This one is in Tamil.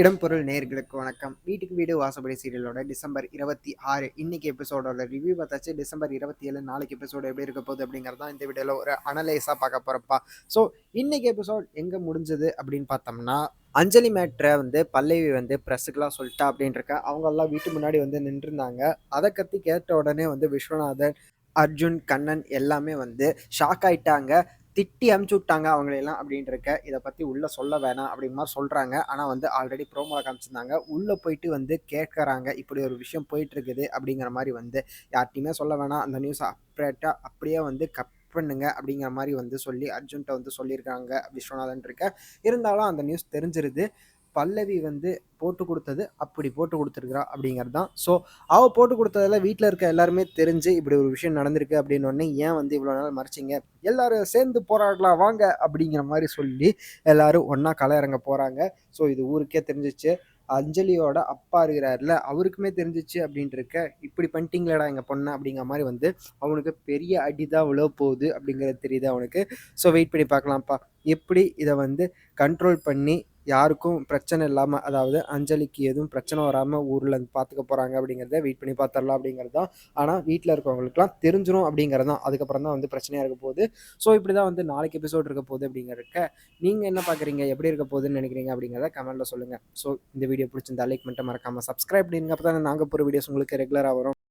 இடம்பொருள் நேர்களுக்கு வணக்கம். வீட்டுக்கு வீடு வாசப்படி சீரியலோட டிசம்பர் இருபத்தி ஆறு. இன்னைக்கு எபிசோடோட ரிவ்யூ பார்த்தாச்சு. டிசம்பர் இருபத்தி ஏழு நாளைக்கு எபிசோடு எப்படி இருக்க போகுது அப்படிங்கிறது தான் இந்த வீடியோவில் ஒரு அனலைஸாக பார்க்க போகிறப்பா ஸோ இன்னைக்கு எபிசோட் எங்கே முடிஞ்சது அப்படின்னு பார்த்தோம்னா அஞ்சலி மேட்ரை வந்து பல்லவி வந்து ப்ரெஸ்ஸுக்கெலாம் சொல்லிட்டா அப்படின்றக்க அவங்கெல்லாம் வீட்டு முன்னாடி வந்து நின்றுருந்தாங்க. அதை கத்தி கேட்ட உடனே வந்து விஸ்வநாதன் அர்ஜுன் கண்ணன் எல்லாமே வந்து ஷாக் ஆயிட்டாங்க. திட்டி அமுச்சு விட்டாங்க அவங்களையெல்லாம் அப்படின்றக்க இதை பற்றி உள்ளே சொல்ல வேணாம் அப்படிங்கிற மாதிரி சொல்கிறாங்க ஆனால் வந்து ஆல்ரெடி ப்ரோமோவில் காமிச்சிருந்தாங்க. உள்ளே போயிட்டு வந்து கேட்குறாங்க இப்படி ஒரு விஷயம் போயிட்டுருக்குது அப்படிங்கிற மாதிரி வந்து யார்ட்டையுமே சொல்ல வேணாம். அந்த நியூஸ் அப்ரேட்டாக அப்படியே வந்து கப் பண்ணுங்க அப்படிங்கிற மாதிரி வந்து சொல்லி அர்ஜுன்ட்ட வந்து சொல்லியிருக்காங்க. விஸ்வநாதன் இருக்க இருந்தாலும் அந்த நியூஸ் தெரிஞ்சிருது. பல்லவி வந்து போட்டு கொடுத்தது அப்படி போட்டு கொடுத்துருக்குறா அப்படிங்கிறது தான் ஸோ அவள் போட்டு கொடுத்ததில் வீட்டில் இருக்க எல்லாருமே தெரிஞ்சு இப்படி ஒரு விஷயம் நடந்திருக்கு அப்படின்னு உடனே ஏன் வந்து இவ்வளோ நாள் மறைச்சிங்க? எல்லாரும் சேர்ந்து போராடலாம் வாங்க அப்படிங்கிற மாதிரி சொல்லி எல்லாரும் ஒன்றா களை இறங்க போகிறாங்க ஸோ இது ஊருக்கே தெரிஞ்சிச்சு. அஞ்சலியோட அப்பா இருக்கிறாருல அவருக்குமே தெரிஞ்சிச்சு அப்படின்ட்டுருக்க இப்படி பண்ணிட்டீங்களடா எங்கள் பொண்ணை அப்படிங்கிற மாதிரி வந்து அவனுக்கு பெரிய அடி தான் விழ போகுது அப்படிங்கிறது தெரியுது அவனுக்கு. ஸோ வெயிட் பண்ணி பார்க்கலாம்ப்பா. எப்படி இதை வந்து கண்ட்ரோல் பண்ணி யாருக்கும் பிரச்சனை இல்லாமல் அதாவது அஞ்சலிக்கு எதுவும் பிரச்சனை வராமல் ஊரில் பார்த்துக்க போகிறாங்க அப்படிங்கிறத வெயிட் பண்ணி பார்த்துடலாம் அப்படிங்கிறது தான். ஆனால் வீட்டில் இருக்கவங்களுக்குலாம் தெரிஞ்சிடும் அப்படிங்கிறது தான். அதுக்கப்புறம் தான் வந்து பிரச்சனையாக இருக்க போகுது. ஸோ இப்படி தான் வந்து நாளைக்கு எபிசோட் இருக்க போகுது அப்படிங்கிறக்க நீங்கள் என்ன பார்க்குறீங்க எப்படி இருக்க போகுதுன்னு நினைக்கிறீங்க அப்படிங்கிறத கமெண்ட்டில் சொல்லுங்கள் ஸோ இந்த வீடியோ பிடிச்சிருந்தா லைக் பண்ணிட்டு மறக்காமல் சப்ஸ்கிரைப் பண்ணிடுங்க. அப்போ தான் நாங்கள் போகிற வீடியோஸ் உங்களுக்கு ரெகுலராக வரும்.